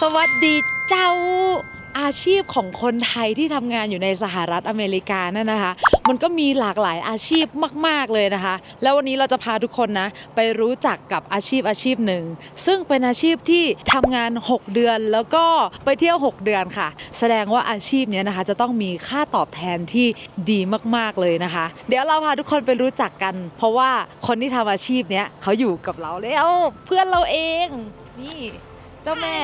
สวัสดีเจ้าอาชีพของคนไทยที่ทำงานอยู่ในสหรัฐอเมริกานั่นนะคะ มันก็มีหลากหลายอาชีพมาก ๆ เลยนะคะ แล้ววันนี้เราจะพาทุกคนนะ ไปรู้จักกับอาชีพอาชีพหนึ่ง ซึ่งเป็นอาชีพที่ทำงาน 6 เดือนแล้วก็ไปเที่ยว 6 เดือนค่ะ แสดงว่าอาชีพนี้นะคะ จะต้องมีค่าตอบแทนที่ดีมาก ๆ เลยนะคะ เดี๋ยวเราพาทุกคนไปรู้จักกัน เพราะว่าคนที่ทำอาชีพนี้เขาอยู่กับเราแล้วเพื่อนเราเองนี่ เจ้าแม่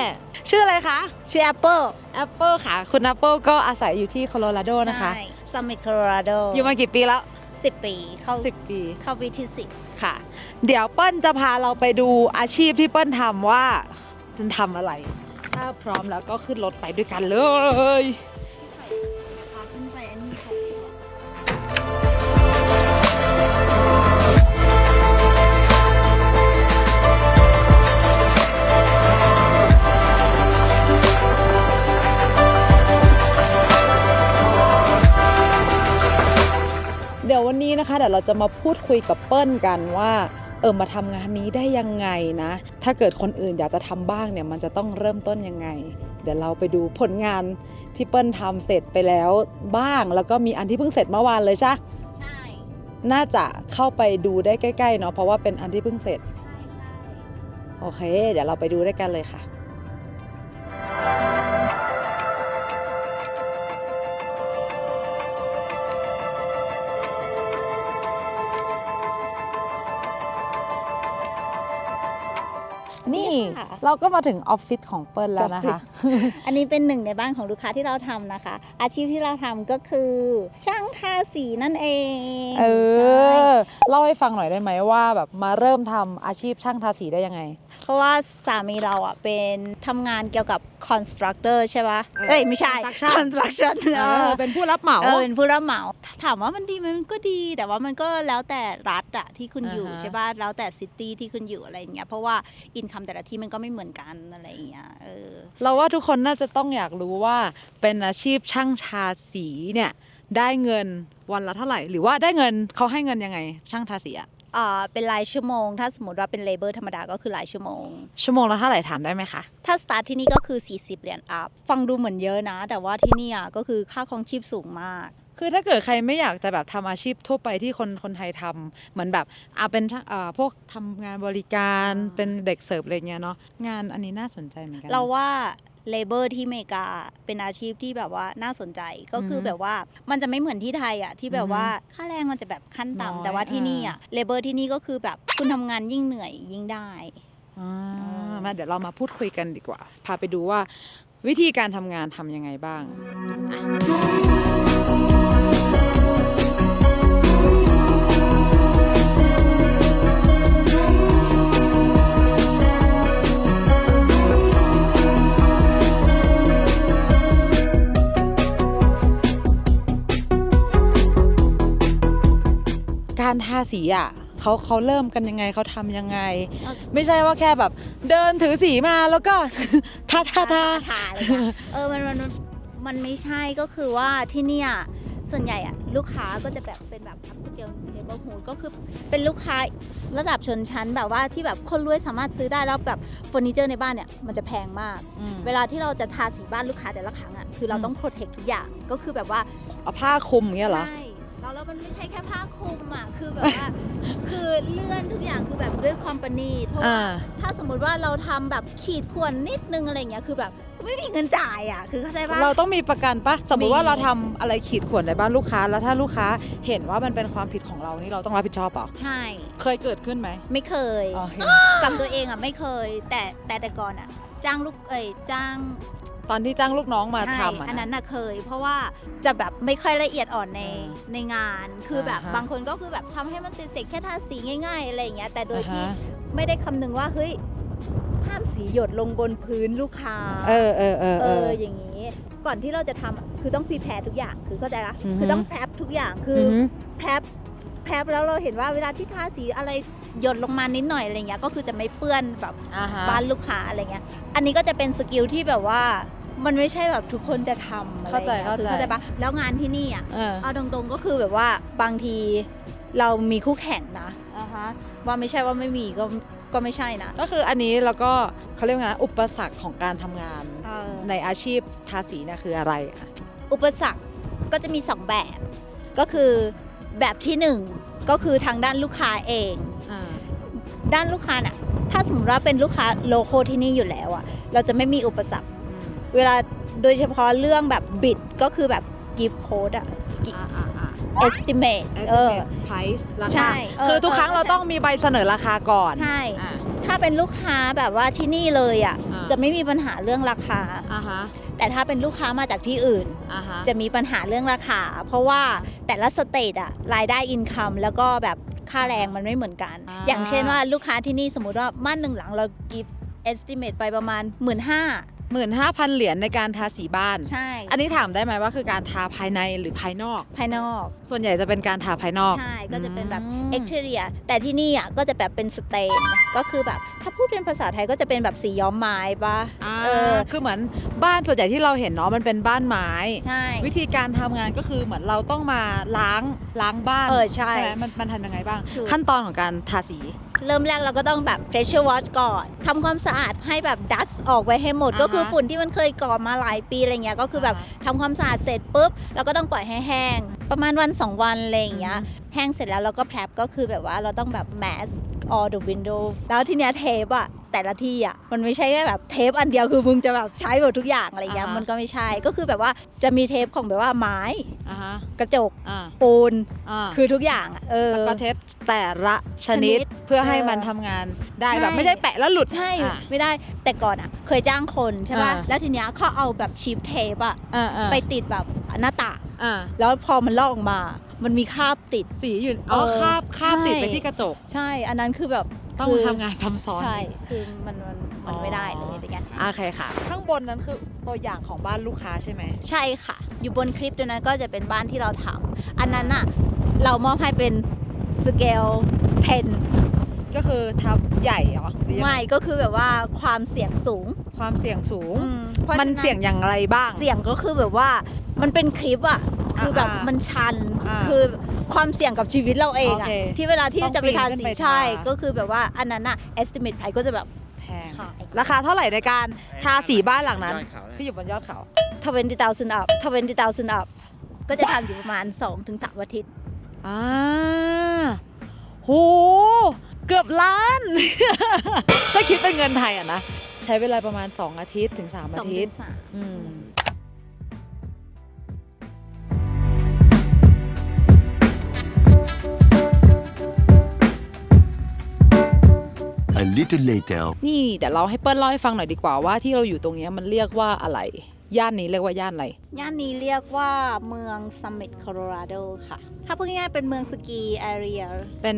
ชื่ออะไรคะชื่อ Apple แอปเปิลค่ะ คุณแอปเปิลก็อาศัยอยู่ที่โคโลราโดนะคะใช่ Summit Colorado อยู่มากี่ปีแล้ว 10 ปีเข้า10 ปี เข้าปีที่ค่ะ เดี๋ยวเปิ้ลจะพาเราไปดูอาชีพที่เปิ้ลทำว่ามันทำอะไร ถ้าพร้อมแล้วก็ขึ้นรถไปด้วยกันเลย ยววันนี้นะคะเดี๋ยวเราจะมาพูดคุยกับเปิ้ลกันว่าเออมาทำงานนี้ได้ยังไงนะ ถ้าเกิดคนอื่นอยากจะทำบ้างเนี่ยมันจะต้องเริ่มต้นยังไง เดี๋ยวเราไปดูผลงานที่เปิ้ลทำเสร็จไปแล้วบ้าง แล้วก็มีอันที่เพิ่งเสร็จเมื่อวานเลยใช่ปะใช่น่าจะเข้าไปดูได้ใกล้ๆเนาะเพราะว่าเป็นอันที่เพิ่งเสร็จ ใช่ใช่โอเค เดี๋ยวเราไปดูด้วยกันเลยค่ะ เราก็มาถึงออฟฟิศของเปิ้ลแล้วนะคะ อันนี้เป็นหนึ่งในบ้านของลูกค้าที่เราทำนะคะ อาชีพที่เราทำก็คือ ช่างทาสีนั่นเอง เอใช่อเล่าให้ฟังหน่อยได้ไหมว่าแบบมาเริ่มทำอาชีพช่างทาสีได้ยังไง เพราะว่าสามีเราอะเป็นทำงานเกี่ยวกับ constructor ใช่ปะเออเอ้ยไม่ใช่ construction construction เออเป็นผู้รับเหมาเออเป็นผู้รับเหมาถามว่ามันดีไหมมันก็ดี แต่ว่ามันก็แล้วแต่รัฐอะที่คุณอยู่อ่าฮะใช่ป่ะแล้วแต่ซิตี้ที่คุณอยู่อะไรอย่างเงี้ยเพราะว่าอินคัมแต่ละที่มันก็ไม่เหมือนกันอะไรอย่างเงี้ยเออเราว่าทุกคนน่าจะต้องอยากรู้ว่าเป็นอาชีพช่างทาสีเนี่ยได้เงินวันละเท่าไหร่ หรือว่าได้เงินเขาให้เงินยังไง ช่างทาสีอะอ่าเป็นรายชั่วโมง ถ้าสมมติว่าเป็นเลเบอร์ธรรมดาก็คือรายชั่วโมง ชั่วโมงละเท่าไหร่ถามได้ไหมคะ ถ้าสตาร์ทที่นี่ก็คือ 40 เหรียญอัพฟังดูเหมือนเยอะนะ แต่ว่าที่นี่อะก็คือค่าครองชีพสูงมากคือถ้าเกิดใครไม่อยากจะแบบทำอาชีพทั่วไปที่คนคนไทยทำเหมือนแบบอ่าเป็นช่างอ่าพวกทำงานบริการอ่าเป็นเด็กเสิร์ฟอะไรเงี้ยเนาะงานอันนี้น่าสนใจเหมือนกันนะเราว่า เลเบอร์ที่อเมริกาเป็นอาชีพที่แบบว่าน่าสนใจก็คืออฮึแบบว่ามันจะไม่เหมือนที่ไทยอะที่แบอืบอฮึว่าค่าแรงมันจะแบบขั้นน้อย ต่ำแต่ว่าที่นี่อะเลเบอร์ที่นี่ก็คือแบบคุณทำงานยิ่งเหนื่อยยิ่งได้ อ่าอมาเดี๋ยวเรามาพูดคุยกันดีกว่า พาไปดูว่าวิธีการทำงานทำยังไงบ้าง การทาสีอะเขาเขาเริ่มกันยังไงเขาทำยังไงเอาไม่ใช่ว่าแค่แบบ เดินถือสีมาแล้วก็ ทาทาทาทาเลยนะเออมันมันมันไม่ใช่ก็คือว่าที่เนี่ยส่วนใหญ่อะลูกค้าก็จะแบบเป็นแบบ upscale neighborhood ก็คือเป็นลูกค้าระดับชนชั้นแบบว่าที่แบบคนรวยสามารถซื้อได้แล้วแบบเฟอร์นิเจอร์ในบ้านเนี่ยมันจะแพงมากอืมเวลาที่เราจะทาสีบ้านลูกค้าแต่ละครั้งอะคือเราอืมต้องโปรเทคทุกอย่างก็คือแบบว่าเอาผ้าคลุมอย่างเงี้ยเหรอใช่แล้วแล้วมันไม่ใช่แค่ผ้า คลุมอะคือแบบว่า คือเลื่อนทุกอย่างคือแบบด้วยความประณีตเพราะว่าอ่า ถ้าสมมุติว่าเราทำแบบขีดข่วนนิดนึงอะไรเงี้ยคือแบบไม่มีเงินจ่ายอะ คือเข้าใจปะ เราต้องมีประกันปะสมมุติว่ามี เราทำอะไรขีดข่วนในบ้านลูกค้า แล้วถ้าลูกค้าเห็นว่ามันเป็นความผิดของเรานี่เราต้องรับผิดชอบเปล่าใช่ เคยเกิดขึ้นไหมไม่เคยอ๋อเห็นกับตัวเองอะไม่เคย แต่แต่แต่ก่อนอะ จ้างลูกเอ้ยจ้าง ตอนที่จ้างลูกน้องมาใช่ทำอะอันนั้นนะน่ะเคย เพราะว่าจะแบบไม่ค่อยละเอียดอ่อนในอ่าในงาน คือแบบอ่าฮะ บางคนก็คือแบบทำให้มันเสร็จๆแค่ทาสีง่ายๆอะไรอย่างเงี้ยแต่โดยอ่าที่ฮะไม่ได้คำนึงว่าเฮ้ยห้ามสีหยดลงบนพื้นลูกค้า เออเออเออเอเออ ออย่างนี้ ก่อนที่เราจะทำอะคือต้องพรีแพร์ทุกอย่างคือเข้าใจปะอือฮึ คือต้องแพรบทุกอย่างคือออหือ แพรบแพรบแล้วเราเห็นว่าเวลาที่ทาสีอะไรหยดลงมานิดหน่อยอะไรเงี้ยก็คือจะไม่เปื้อนแบบอ่าฮะบ้านลูกค้าอะไรเงี้ยอันนี้ก็จะเป็นสกิลที่แบบว่า มันไม่ใช่แบบทุกคนจะทำอะไรเข้าใจเงี้ยเข้าคือใจเข้าใจปะแล้วงานที่นี่อะเออเอาตรงๆก็คือแบบว่าบางทีเรามีคู่แข่งนะ อ่าฮะ ว่าไม่ใช่ว่าไม่มีก็ก็ไม่ใช่นะก็คืออันนี้แล้วก็เขาเรียกว่าไงนะอุปสรรคของการทำงาน เออในอาชีพทาสีเนี่ยคืออะไรอะอุปสรรคก็จะมี2แบบ ก็คือแบบที่1ก็คือทางด้านลูกค้าเอง อ่า ด้านลูกค้าน่ะถ้าสมมติว่าเป็นลูกค้าโลโก้ที่นี่อยู่แล้วอะเราจะไม่มีอุปสรรคอืม เวลาโดยเฉพาะเรื่องแบบบิดก็คือแบบกิฟต์โค้ดอะอ่าอ่าอ่า estimate เออ estimate price ราใช่คาเออคือทุกครั้งเออเราต้องมีใบเสนอราคาก่อน ใช่ อ่า ถ้าเป็นลูกค้าแบบว่าที่นี่เลยอะอ่า จะไม่มีปัญหาเรื่องราคา อ่าฮะแต่ถ้าเป็นลูกค้ามาจากที่อื่น อ่าฮะจะมีปัญหาเรื่องราคา เพราะว่าแต่ละสเตทอะรายได้อินคัมแล้วก็แบบค่าแรงมันไม่เหมือนกันอ่าอย่างเช่นว่าลูกค้าที่นี่สมมติว่าบ้านหนึ่งหลังเรากิฟ estimate ไปประมาณ 1 5ื่น ห้าหมื่นห้าพันเหรียญในการทาสีบ้าน ใช่ อันนี้ถามได้ไหมว่าคือการทาภายในหรือภายนอก ภายนอก ส่วนใหญ่จะเป็นการทาภายนอก ใช่ ก็จะเป็นแบบอืม exterior แต่ที่นี่อะก็จะแบบเป็นสเตน ก็คือแบบถ้าพูดเป็นภาษาไทยก็จะเป็นแบบสีย้อมไม้ปะอ่าเออ คือเหมือนบ้านส่วนใหญ่ที่เราเห็นเนาะมันเป็นบ้านไม้ ใช่ วิธีการทำงานก็คือเหมือนเราต้องมาล้างล้างบ้าน เออ ใช่ไหมมันมันทำยังไงบ้างถูกขั้นตอนของการทาสี เริ่มแรกเราก็ต้องแบบ pressure wash ก่อนทำความสะอาดให้แบบ dust ออกไปให้หมด อ่าฮะก็คือฝุ่นที่มันเคยก่อมาหลายปีอะไรเงี้ยก็คือแบบอ่าฮะทำความสะอาดเสร็จปุ๊บเราก็ต้องปล่อยให้แห้ง ประมาณวัน2วันอะไรอย่างเงี้ยอืมแห้งเสร็จแล้วเราก็ prep ก็คือแบบว่าเราต้องแบบ mask all the window แล้วทีเนี้ยเทปอะแต่ละที่อะมันไม่ใช่แค่แบบเทปอันเดียวคือมึงจะแบบใช้หมดทุกอย่างอะไรเงี้ยอ่าฮะ มันก็ไม่ใช่ก็คือแบบว่าจะมีเทปของแบบว่าไม้อ่าฮะกระจกอ่าปูนอ่าคือทุกอย่างอะเออ สกอตเทปแต่ละชนิดชนิดเพื่อให้เออมันทำงานได้ใช่ แบบไม่ใช่แปะแล้วหลุดใช่อะ ไม่ได้แต่ก่อนอะเคยจ้างคนใช่ป่ะอ่า แล้วทีเนี้ยเขาเอาแบบชีฟเทปอะอ่าอ่าไปติดแบบหน้าต่าง อ่า แล้วพอมันลอกออกมา มันมีคราบติด สีอยู่อ๋อเออคาบคาบใช่ ติดไปที่กระจก ใช่ อันนั้นคือแบบต้องคือทำงานซ้ำซ้อน ใช่ คือมันมันมันไม่ได้เลยอะไรเงี้ย โอเคค่ะ ข้างบนนั้นคือตัวอย่างของบ้านลูกค้าใช่ไหม ใช่ค่ะ อยู่บนคลิปตัวนั้นก็จะเป็นบ้านที่เราทำอันนั้นอะเรามอบให้เป็นสเกล 10 ก็คือทับใหญ่เหรอหรือยังงไม่ก็คือแบบว่าความเสี่ยงสูงความเสี่ยงสูง อืพราะมันฉะเสี่ยงอย่างไรบ้าง เสี่ยงก็คือแบบว่ามันเป็นคลิปอะ คือแบบอ่ามันชัน อ่าคือความเสี่ยงกับชีวิตเราเองอะโอเคที่เวลาที่ต้องจะไปทาปีนขึ้สีนไปใช่ทาก็คือแบบว่าอันนั้นอะ estimate price ก็จะแบบแพงใช่ราคาเท่าไหร่ในการทาสีบ้านหลังนั้น ยอดเขาเนี่ยที่อยู่บนยอดเขา 20,000 up 20,000 up ก็จะทำอยู่ประมาณ 2-3อาทิตย์ อ่าโห เกือบล้าน ถ้าคิดเป็นเงินไทยอะนะ ใช้เวลาประมาณ 2 อาทิตย์ถึง 3 อาทิตย์ 2-3อืม A little later. นี่เดี๋ยวเราให้เปิ้ลเล่าให้ฟังหน่อยดีกว่าว่าที่เราอยู่ตรงเนี้ยมันเรียกว่าอะไร ย่านนี้เรียกว่าย่านอะไร ย่านนี้เรียกว่าเมือง Summit Colorado ค่ะ ถ้าพูดง่ายๆเป็นเมืองสกีแอเรีย เป็น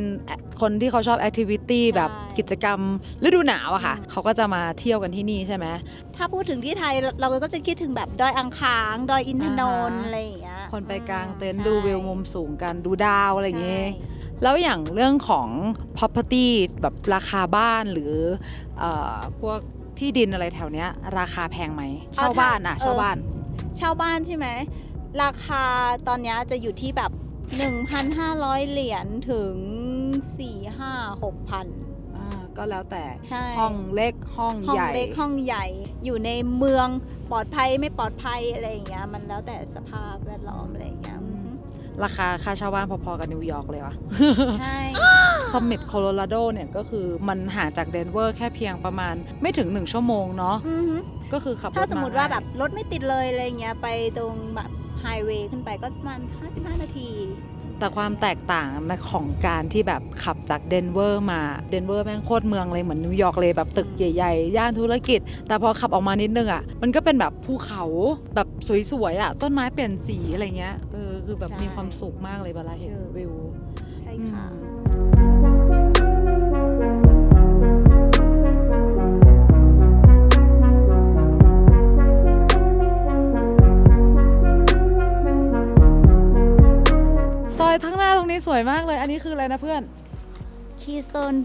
คนที่เขาชอบแอคทิวิตี้ใช่แบบกิจกรรมฤดูหนาวอะค่ะ เขาก็จะมาเที่ยวกันที่นี่ใช่ไหม ถ้าพูดถึงที่ไทยเราก็จะคิดถึงแบบดอยอังคาง ดอยอินทนนท์อ่าฮะอะไรอย่างเงี้ย คนไปกลางเต็นท์ใช่ดูวิวมุมสูงกันดูดาวอะไรอย่างเงี้ยใช่ แล้วอย่างเรื่องของ property แบบราคาบ้านหรือเอ่อพวกที่ดินอะไรแถวเนี้ย ราคาแพงไหมเช่าบ้านอะเออเช่าบ้าน เช่าบ้านใช่ไหม ราคาตอนเนี้ยจะอยู่ที่แบบ 1,500 เหรียญถึง 4 5 6พันอ่าก็แล้วแต่ใช่ ห้องเล็กห้องห้องใหญ่ เล็กห้องใหญ่อยู่ในเมืองปลอดภัยไม่ปลอดภัยอะไรอย่างเงี้ยมันแล้วแต่สภาพแวดล้อมอะไรอย่างเงี้ยอืม ราคาค่าเช่าบ้านพอๆกับนิวยอร์กเลยวะใช่สมิ t โคโลราโดเนี่ยก็คือมันห่างจากเดนเวอร์แค่เพียงประมาณไม่ถึง 1 ชั่วโมงเนาะอือฮึก็คือขับรถถ้าสมมติว่าแบบง่ยรถไม่ติดเลยอะไรเงี้ยไปตรงแบบไฮเวย์ขึ้นไปก็ประมาณ55 นาที แต่ความแตกต่างของการที่แบบขับจากเดนเวอร์มาเดนเวอร์แม่งโคตรเมืองเลยเหมือนนิวยอร์กเลยแบบตึกใหญ่ๆ ย่านธุรกิจ แต่พอขับออกมานิดนึงอะมันก็เป็นแบบภูเขาแบบสวยๆอะต้นไม้เปลี่ยนสีอะไรเงี้ยเออ คือแบบใช่มีความสุขมากเลยเวลาเห็นเจอวิว ใช่ค่ะซอยทั้างหน้าตรงนี้สวยมากเลย อันนี้คืออะไรนะเพื่อน Keystone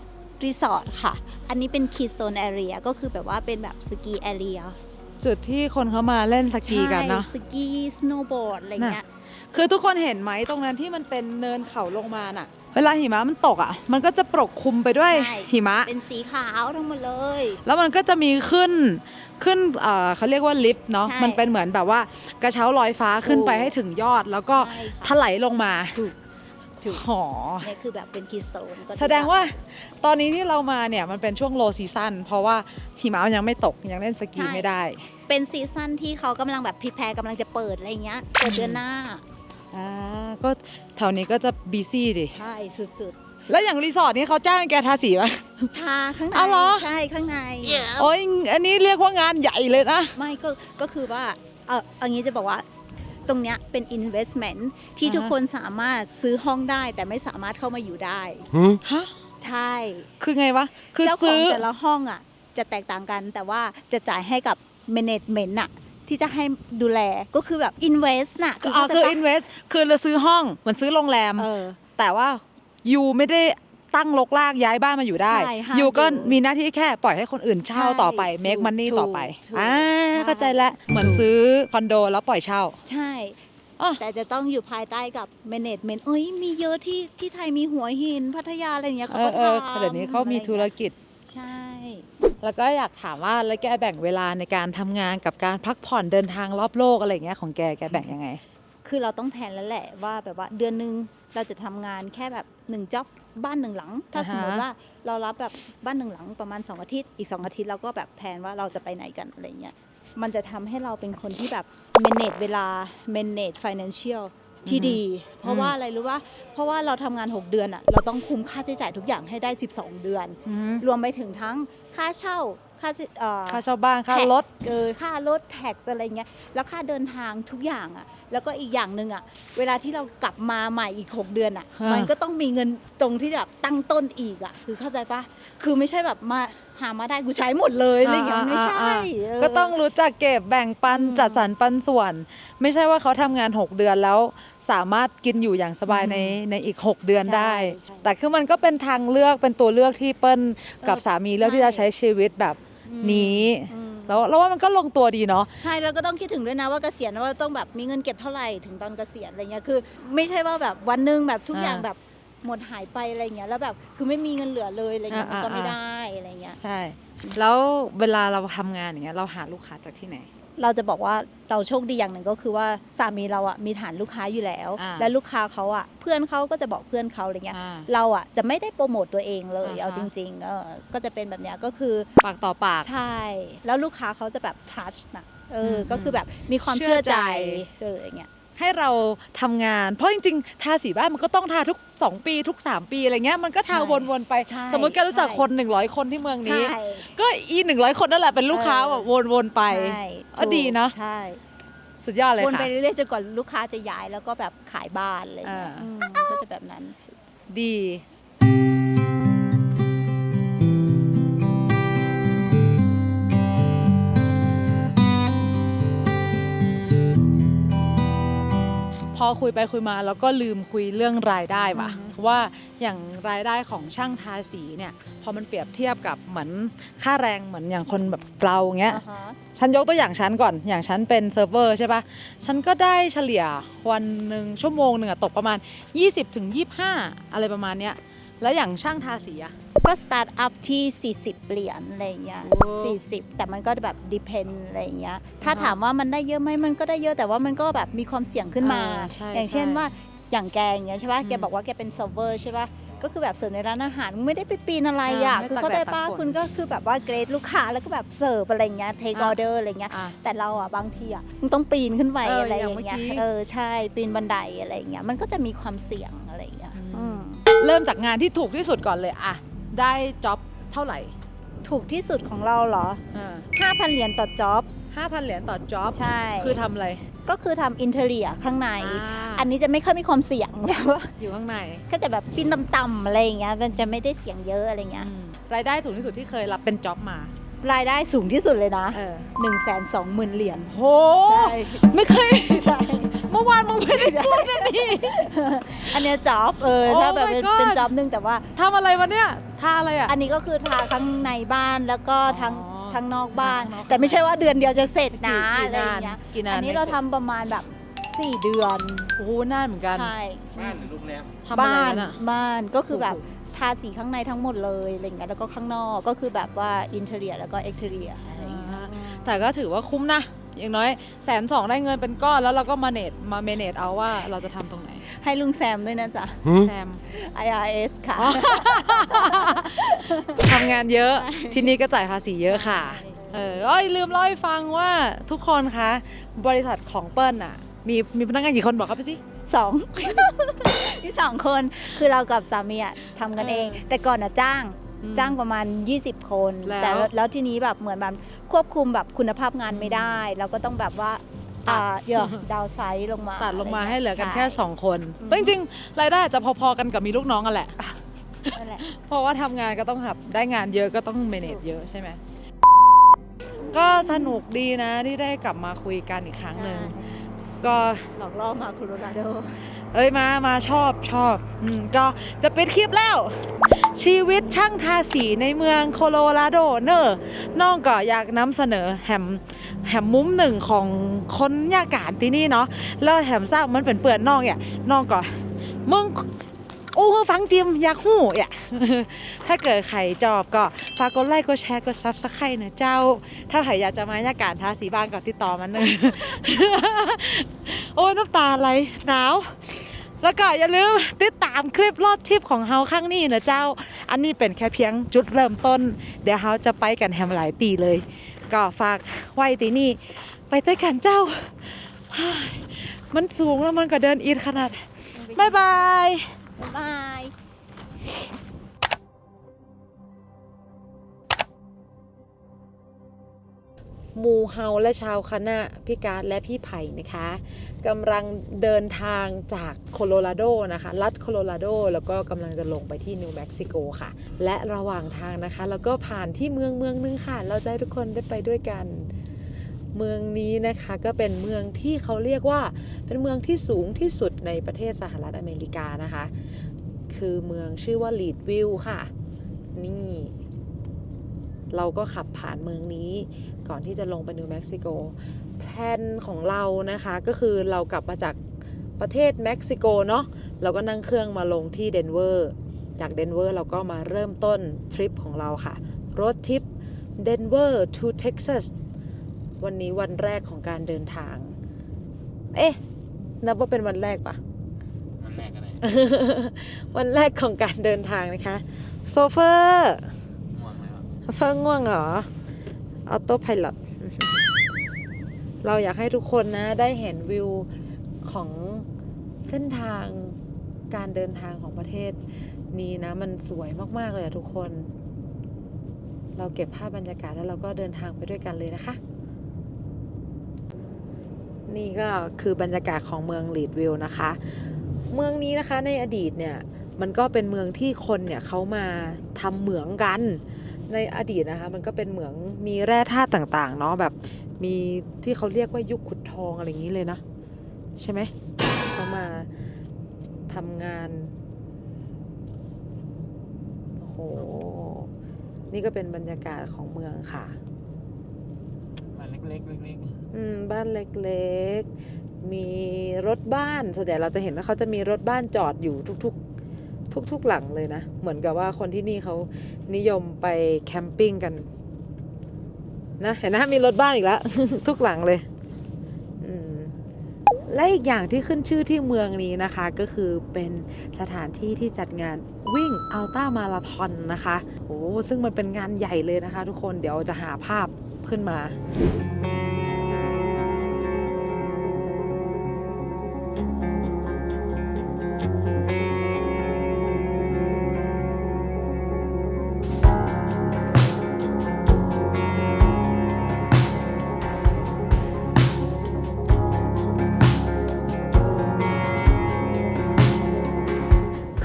Resort ค่ะ อันนี้เป็น Keystone Area ก็คือแบบว่าเป็นแบบสกีแอเรียจุดที่คนเขามาเล่นสกีกันเนาะ สกี สโนว์บอร์ด อะไรเงี้ย คือทุกคนเห็นไหมตรงนั้นที่มันเป็นเนินเขาลงมาน่ะ เวลาหิมะมันตกอะ มันก็จะปกคลุมไปด้วยใช่ หิมะ เป็นสีขาวทั้งหมดเลย แล้วมันก็จะมีขึ้นขึ้นเอ่อเขาเรียกว่าลิฟต์เนาะใช่มันเป็นเหมือนแบบว่ากระเช้าลอยฟ้าขึ้นไปถูกให้ถึงยอด แล้วก็ใช่ค่ะ ถลายลงมาถูกถูกหอเนี่ยคือแบบเป็นคีสโตนแสดงว่าตอนนี้ที่เรามาเนี่ยมันเป็นช่วงโลซีซั o นเพราะว่าหิมะมันยังไม่ตกยังเล่นสกีไม่ได้ เป็นซีซั่นที่เขากำลังแบบพ r แพร์กำลังจะเปิดอะไรเงี้ยเปิดเดือนหน้า อ่าก็แถวนี้ก็จะบีซี่ดิ ใช่สุดแล้วอย่างรีสอร์ทนี้เขาจ้างแกทาสีไหมๆทาข้างใน อ๋อเหรอ ใช่ข้างใน โอ้ยอันนี้เรียกว่างานใหญ่เลยนะ ไม่ก็ก็คือว่าเออเอางี้จะบอกว่าตรงเนี้ยเป็น investment ที่อ่าฮะ ทุกคนสามารถซื้อห้องได้แต่ไม่สามารถเข้ามาอยู่ได้ ฮะ ใช่คือไงวะ คือเจ้าขอซื้งอ แต่ละห้องอะจะแตกต่างกันแต่ว่าจะจ่ายให้กับ management อะ ที่จะให้ดูแลก็คือแบบ invest น่ะอ๋อเข้าใจคือปะ invest คือเราซื้อห้องเหมือนซื้อโรงแรมเออแต่ว่ายูไม่ได้ตั้งลกลากย้ายบ้านมาอยู่ได้ใช่ห้ามยูก็อยู่มีหน้าที่แค่ปล่อยให้คนอื่นเช่าใช่ต่อไปถูก make money ถูกต่อไปถูกอ่าใช่เข้าใจแล้วเหมือนซื้อคอนโดแล้วปล่อยเช่า ใช่อ๋อแต่จะต้องอยู่ภายใต้กับ management เอ้ยมีเยอะที่ที่ไทยมีหัวหินพัทยาอะไรอย่างเงี้ยเขาเอก็อเออทำเดี๋ยวนี้เขามีธุรกิจ ใช่ แล้วก็อยากถามว่าแล้วแกแบ่งเวลาในการทำงานกับการพักผ่อนเดินทางรอบโลกอะไรอย่างเงี้ยของแกแกแบ่งยังไง คือเราต้องแผนแล้วแหละว่าแบบว่าเดือนหนึงเราจะทำงานแค่แบบหนึ่งจ็อบบ้านหนึ่งหลัง ถ้าอ่าฮะสมมติว่าเรารับแบบบ้านหนึ่งหลังประมาณ 2 อาทิตย์ อีก 2 อาทิตย์เราก็แบบแผนว่าเราจะไปไหนกันอะไรเงี้ย มันจะทำให้เราเป็นคนที่แบบ manage เวลา manage financial ที่ดี เพราะว่าอะไรรู้ว่า เพราะว่าเราทำงาน 6 เดือนอะเราต้องคุมค่าใช้จ่ายทุกอย่างให้ได้ 12 เดือน อืมรวมไปถึงทั้งค่าเช่าค่าเอ่อ ค่าเช่าบ้านค่ารถ tax เออค่ารถแท็กอะไรเงี้ยแล้วค่าเดินทางทุกอย่างอะ่ะ แล้วก็อีกอย่างหนึ่งอะ่ะ เวลาที่เรากลับมาใหม่อีก 6 เดือนอะ่ะ ฮะ มันก็ต้องมีเงินตรงที่แบบตั้งต้นอีกอะ่ะ คือเข้าใจปะคือไม่ใช่แบบมาหามาได้กูใช้หมดเลยอะไรเงี้ยมันไม่ใช่เก็ต้องรู้จักเก็บแบ่งปันอืมจัดสรรปันส่วน ไม่ใช่ว่าเขาทำงาน 6 เดือนแล้วสามารถกินอยู่อย่างสบายอืมในในอีก 6 เดือนใช่ได้ใช่แต่คือมันก็เป็นทางเลือกเป็นตัวเลือกที่เปิ้ลกับเออสามีเลือกที่จะใช่ใช้ชีวิตแบบอืมนี้ อืม แล้วแล้วว่ามันก็ลงตัวดีเนาะ ใช่แล้วก็ต้องคิดถึงด้วยนะว่าเกษียณว่าต้องแบบมีเงินเก็บเท่าไหร่ถึงตอนเกษียณอะไรเงี้ยคือ ไม่ใช่ว่าแบบวันหนึงแบบทุกอย่างอ่า แบบ หมดหายไปอะไรเงี้ยแล้วแบบคือไม่มีเงินเหลือเลยอะไรเงี้ยอ่ามันก็ไม่อ่าได้อะไรเงี้ยใช่ แล้วเวลาเราทำงานอย่างเงี้ยเราหาลูกค้าจากที่ไหน เราจะบอกว่าเราโชคดีอย่างหนึ่งก็คือว่าสามีเราอะมีฐานลูกค้าอยู่แล้ว อ่าและลูกค้าเขาอะเพื่อนเขาก็จะบอกเพื่อนเขาอะไรเงี้ยอ่าเราอะจะไม่ได้โปรโมตตัวเองเลยอ่าฮะ เอาจริงๆเออก็จะเป็นแบบเนี้ยก็คือ ปากต่อปาก ใช่ แล้วลูกค้าเขาจะแบบ trust นะเอออมก็คือแบบมีความเชื่เชื่ออใจ ใจเอออย่างเงี้ย ให้เราทำงาน เพราะจริงๆ ทาสีบ้านมันก็ต้องทาทุก 2 ปีทุก 3 ปีอะไรเงี้ยมันก็ทาใช่วนๆไป ใช่สมมติแกรู้จักใช่ คน 100 คนที่เมืองนี้ ใช่ ก็อีหนึ่งร้อยคนนั่นแหละเป็นลูกค้าเออ แบบวนๆไป ใช่ก็ดีนะ ใช่สุดยอดเลยวนค่ะ ไปเรื่อยๆจนกว่าลูกค้าจะย้ายแล้วก็แบบขายบ้านอะไรเงี้ยอ่า อืมก็จะแบบนั้น ดี คุยไปคุยมาแล้วก็ลืมคุยเรื่องรายได้ว่ะอือฮึเพราะว่าอย่างรายได้ของช่างทาสีเนี่ยพอมันเปรียบเทียบกับเหมือนค่าแรงเหมือนอย่างคนแบบเราเงี้ยอ่าฮะฉันยกตัวอย่างฉันก่อนอย่างฉันเป็นเซิร์ฟเวอร์ใช่ปะฉันก็ได้เฉลี่ยวันหนึ่งชั่วโมงหนึ่งอะตกประมาณ 20ถึง25 อะไรประมาณเนี้ย แล้วอย่างช่างทาสีอะ ก็สตาร์ทอัพที่ 40 เหรียญอะไรเงี้ยโอ้ 40 แต่มันก็แบบดิพ e n อะไรเงี้ยถ้าอ่าฮะถามว่ามันได้เยอะไหมมันก็ได้เยอะแต่ว่ามันก็แบบมีความเสี่ยงขึ้นมา อ่าใช่อย่างเช่นใช่ว่าอย่างแกอย่างเงี้ยใช่ป่ะอืมแกบอกว่าแกเป็นเซิร์ฟเวอร์ใช่ป่ะก็คือแบบเสิร์ฟในร้านอาหารมึงไม่ได้ไปปีนอะไรอะอ่าไม่คือตากเข้าใจแดดป่ะตากฝนคุณก็คือแบบว่าเกรดลูกค้าแล้วก็แบบเสิร์ฟอะไรเงี้ยเทคออ่าอเดอร์อะไรเงี้ย อะ แต่เราอะบางทีอะมึงต้องปีนขึ้นไปเอออะไรออย่างย่างเงี้ยเมื่อกี้ เออใช่ปีนบันไดอะไรเงี้ยมันก็จะมีความเสี่ยง เริ่มจากงานที่ถูกที่สุดก่อนเลยอะได้จ็อบเท่าไหร่ถูกที่สุดของเราเหรอ 5,000 เหรียญต่อจ็อบห้าพันเหรียญต่อจ็อบใช่ คือทำอะไร ก็คือทำอินเทอร์เนียข้างในอ่าอันนี้จะไม่ค่อยมีความเสี่ยงแบบว่าอยู่ข้างใน ก็จะแบบปีนต่ำๆอะไรอย่างเงี้ย มันจะไม่ได้เสี่ยงเยอะอะไรเงี้ยอืมรายได้สูงที่สุดที่เคยรับเป็นจ็อบมา รายได้สูงที่สุดเลยนะเออ1นึ่งแสนสองหมื่นเหรียญโหใช่ ไม่เคยใช่ เมื่อวานมึงไม่ได้พูดนะนี่ อันเนี้ยจ็อบเออ Oh ถ้าแบบ my เป็น God เป็นจ็อบหนึงแต่ว่า ทำอะไรวะเนี่ยทาอะไรอะอันนี้ก็คือทาทั้งในบ้านแล้วก็ทั้งอ๋อทั้งนอกบ้าน ทั้งนอกแต่ไม่ใช่ว่าเดือนเดียวจะเสร็จนะกี่อะไรอย่างเงี้ยกี่นาน อันนี้ไม่เราเสร็จทำประมาณแบบสี่เดือนโอ้โหนานเหมือนกันใช่บ้านหรือโรงแรมทำอะไรบ้านกันอะ บ้านก็คือแบบโอ้โหทาสีข้างในทั้งหมดเลยอะไรเงี้ยแล้วก็ข้างนอกก็คือแบบว่าอินเทอร์เนียแล้วก็เอ็กเทอร์เนียอะไรอย่างเงี้ย แต่ก็ถือว่าคุ้มนะ อย่างน้อยแสนสองได้เงินเป็นก้อนแล้วเราก็มาเนตมาเมเนตเอาว่าเราจะทำตรงไหนให้ลุงแซมด้วยนะจ๊ะ แซม IRS ค่ะ ทำงานเยอะ ที่นี่ก็จ่ายภาษีเยอะค่ะ เออเอ้ยลืมเล่าให้ฟังว่าทุกคนคะ บริษัทของเปิ้ลอะมีมีพนักงานกี่คนบอกเขาไปสิ สอง มีสองคนคือเรากับสามีอะทำกันเองเออแต่ก่อนอะจ้างอืม จ้างประมาณ 20 คน แล้วแต่แล้วทีนี้แบบเหมือนแบบควบคุมแบบคุณภาพงานไม่ได้ เราก็ต้องแบบว่าอ่าเดี๋ยวดาวไซด์ลงมาตัดลงมาให้เหลือกันแค่ใช่2คนอืมแต่จริงๆรายได้อาจจะพอๆกันกับมีลูกน้องกันแหละ นั่นแหละ เพราะว่าทำงานก็ต้องแบบได้งานเยอะก็ต้องเมเนจเยอะใช่ไหม ก็สนุกดีนะที่ได้กลับมาคุยกันอีกครั้งหนึ่ง ก็หลอกล่อมาโคโลราโด เอ้ยมามาชอบชอบอืมก็จะเป็นคลิปแล้ว ชีวิตช่างทาสีในเมืองโคโลราโดเนอร์น้องก็อยากนำเสนอแฮมแหมมุมหนึ่งของคนยากาศที่นี่เนาะแล้วแหมทราบมันเป็นเปื่อนน้องเนี่ยน้องก็มึง โอ้ฟังจิมอยากหู้อะถ้าเกิดใครจอบก็ฝากกดไลค์กดแชร์กดซับสไครต์นะเจ้า ถ้าใครอยากจะมายากาศทาสีบ้านก็ติดต่อมันเลยโอ้ยน้ำตาไหลหนาว แล้วก็อย่าลืมติดตามคลิปลอดทิปของเฮาข้างนี้นะเจ้า อันนี้เป็นแค่เพียงจุดเริ่มต้น เดี๋ยวเฮาจะไปกันแฮมหลายตีเลย ก็ฝากไว้ตีนี่ไปด้วยกันเจ้า มันสูงแล้วมันก็เดินอีดขนาดบายบาย บ๊ายบายมูเฮาและชาวคณะพี่การดและพี่ไผ่นะคะกำลังเดินทางจากโคโลราโดนะคะรัฐโคโลราโดแล้วก็กำลังจะลงไปที่นิวเม็กซิโกค่ะ และระหว่างทางนะคะ แล้วก็ผ่านที่เมืองเมืองนึงค่ะ เราจะให้ทุกคนได้ไปด้วยกัน เมืองนี้นะคะก็เป็นเมืองที่เขาเรียกว่าเป็นเมืองที่สูงที่สุดในประเทศสหรัฐอเมริกานะคะ คือเมืองชื่อว่าลีดวิลค่ะ นี่ เราก็ขับผ่านเมืองนี้ก่อนที่จะลงไปนิวเม็กซิโกแพลนของเรานะคะก็คือเรากลับมาจากประเทศเม็กซิโกเนาะเราก็นั่งเครื่องมาลงที่เดนเวอร์จากเดนเวอร์เราก็มาเริ่มต้นทริปของเราค่ะรถทริปเดนเวอร์ to Texas วันนี้วันแรกของการเดินทาง เอ๊ะ นับว่าเป็นวันแรกปะมันแรกอะไรวันแรกของการเดินทางนะคะ โซเฟอร์ม่วงไหมครับโซเฟอร์ง่วงเหรอออโต้พ l o t เราอยากให้ทุกคนนะ ได้เห็นวิวของเส้นทางการเดินทางของประเทศนี้นะ มันสวยมากๆเลยอะทุกคน เราเก็บภาพบรรยากาศแล้วเราก็เดินทางไปด้วยกันเลยนะคะ นี่ก็คือบรรยากาศของเมืองลีดวิลนะคะ เมืองนี้นะคะในอดีตเนี่ยมันก็เป็นเมืองที่คนเนี่ยเขามาทำเหมืองกัน ในอดีตนะคะมันก็เป็นเหมืองมีแร่ธาตุต่างๆเนาะแบบมีที่เขาเรียกว่ายุคขุดทองอะไรอย่างนี้เลยนะใช่ไหมเขามาทำงานโอ้โหนี่ก็เป็นบรรยากาศของเมืองค่ะ บ้านเล็กๆเล็กอืมบ้านเล็กๆ มีรถบ้านส่วนใหญ่เราจะเห็นว่าเขาจะมีรถบ้านจอดอยู่ทุกๆ ทุกๆหลังเลยนะ เหมือนกับว่าคนที่นี่เขานิยมไปแคมปิ้งกัน นะเห็นนะมีรถบ้านอีกแล้ว ทุกหลังเลยอืมและอีกอย่างที่ขึ้นชื่อที่เมืองนี้นะคะ ก็คือเป็นสถานที่ที่จัดงานวิ่งอัลต้ามาราทอนนะคะโอ้ซึ่งมันเป็นงานใหญ่เลยนะคะ ทุกคนเดี๋ยวจะหาภาพ ขึ้นมา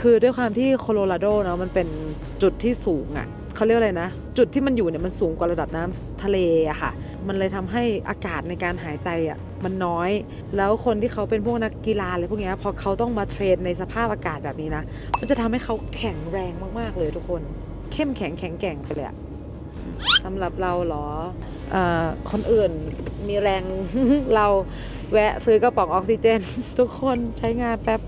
คือด้วยความที่โคโลราโดเนาะมันเป็นจุดที่สูงอะ่ะ เขาเรียกอะไรนะ จุดที่มันอยู่เนี่ยมันสูงกว่าระดับน้ำทะเลอะค่ะ มันเลยทำให้อากาศในการหายใจอะ่ะมันน้อย แล้วคนที่เขาเป็นพวกนักกีฬาอะไรพวกนี้พอเขาต้องมาเทรนในสภาพอากาศแบบนี้นะ มันจะทำให้เขาแข็งแรงมากๆเลยทุกคน เข้มแข็งแข็งแกร่งไปเลยอะสำหรับเราเหรอเออคนอื่นมีแรงเราแวะซื้อกระป๋องออกซิเจน ทุกคนใช้งานแป๊บ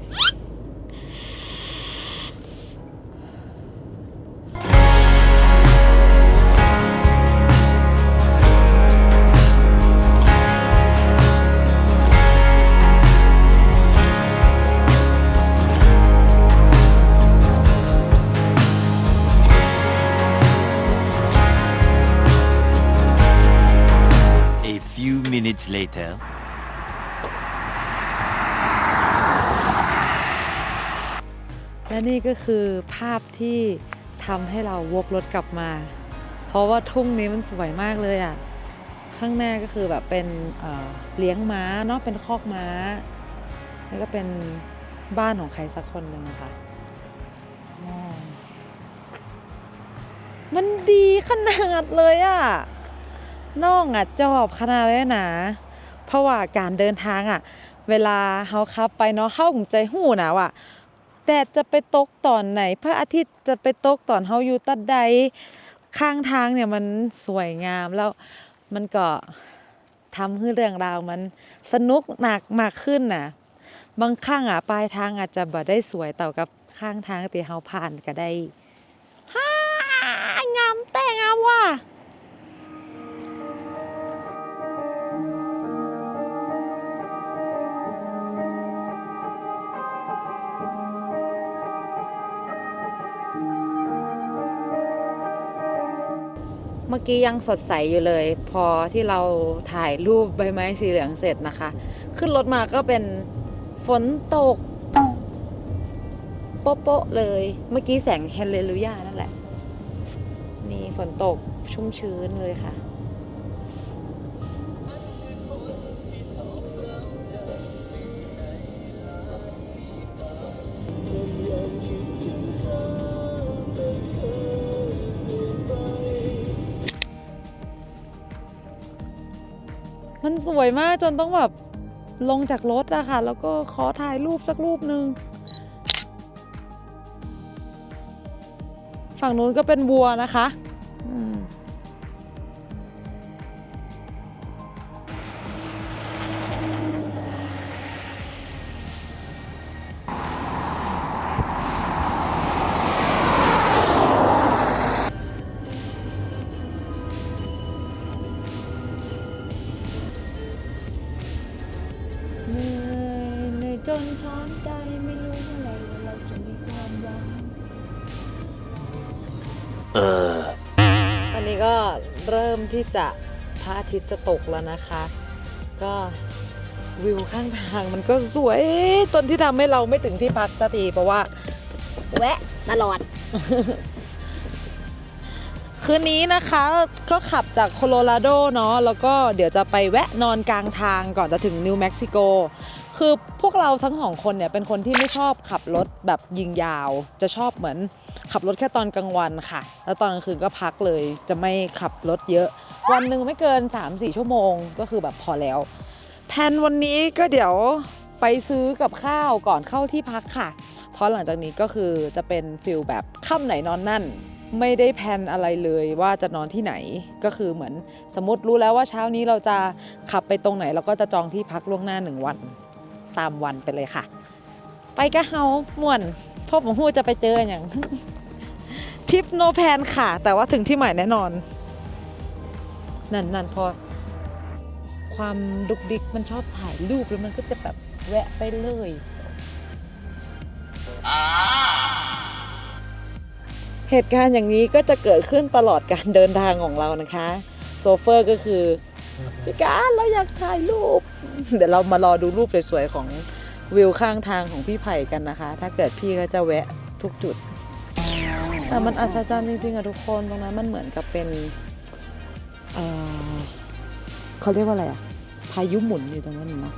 และนี่ก็คือภาพที่ทำให้เราวกรถกลับมา เพราะว่าทุ่งนี้มันสวยมากเลยอะ ข้างหน้าก็คือแบบเป็นเเลี้ยงม้าเนาะเป็นคอกม้า แล้วก็เป็นบ้านของใครสักคนหนึ่งอะค่ะมันดีขนาดเลยอะน้องอะจอบขนาดเลยนะ เพราะว่าการเดินทางอะเวลาเฮาขับไปเนาะเฮาคงใจหูนะว่า แดดจะไปตกตอนไหน พระอาทิตย์จะไปตกตอนเฮาอยู่ตัดใดข้างทางเนี่ยมันสวยงามแล้วมันก็ทำให้เรื่องราวมันสนุกหนักมากขึ้นน่ะ บางครั้งอะปลายทางอาจจะบ่ได้สวยเต่ากับข้างทางที่เฮาผ่านก็ได้ มื่อกี้ยังสดใสอยู่เลย พอที่เราถ่ายรูปใบไม้สีเหลืองเสร็จนะคะ ขึ้นรถมาก็เป็นฝนตก โป๊ะๆเลย เมื่อกี้แสงเฮเลลูยานั่นแหละ นี่ฝนตกชุ่มชื้นเลยค่ะ สวยมากจนต้องแบบลงจากรถอะค่ะ แล้วก็ขอถ่ายรูปสักรูปหนึ่งฝั่งนู้นก็เป็นบัวนะคะ ที่จะพระอาทิตย์จะตกแล้วนะคะ ก็วิวข้างทางมันก็สวยต้นที่ทำให้เราไม่ถึงที่พักสักทีเพราะว่า แวะตลอด คืนนี้นะคะก็ขับจากโคโลราโดเนาะแล้วก็เดี๋ยวจะไปแวะนอนกลางทางก่อนจะถึงนิวเม็กซิโก คือพวกเราทั้งสองคนเนี่ยเป็นคนที่ไม่ชอบขับรถแบบยิงยาว จะชอบเหมือนขับรถแค่ตอนกลางวันค่ะ แล้วตอนกลางคืนก็พักเลย จะไม่ขับรถเยอะ วันหนึ่งไม่เกิน 3-4 ชั่วโมงก็คือแบบพอแล้ว แผนวันนี้ก็เดี๋ยวไปซื้อกับข้าวก่อนเข้าที่พักค่ะ เพราะหลังจากนี้ก็คือจะเป็นฟิลแบบค่ำไหนนอนนั่น ไม่ได้แพลนอะไรเลยว่าจะนอนที่ไหนก็คือเหมือนสมมติรู้แล้วว่าเช้านี้เราจะขับไปตรงไหนเราก็จะจองที่พักล่วงหน้าหนึ่งวัน ตามวันไปเลยค่ะ ไปกะเฮาม่วนพ่อผมพูดจะไปเจออย่างทริปโนแพนค่ะ แต่ว่าถึงที่หมายแน่นอน นั่นนั่นพอ ความดุกดิกมันชอบถ่ายรูปแล้วมันก็จะแบบแวะไปเลยเหตุการณ์อย่างนี้ก็จะเกิดขึ้นตลอดการเดินทางของเรานะคะ โซเฟอร์ก็คือพี่การเราอยากถ่ายรูป เดี๋ยวเรามารอดูรูปสวยๆของวิวข้างทางของพี่ไผ่กันนะคะ ถ้าเกิดพี่เขาจะแวะทุกจุด แต่มันอัศจรรย์จริงๆอะทุกคนตรงนั้นมันเหมือนกับเป็นเเขาเรียกว่าอะไรอะพายุหมุนอยู่ตรงนั้นเนาะ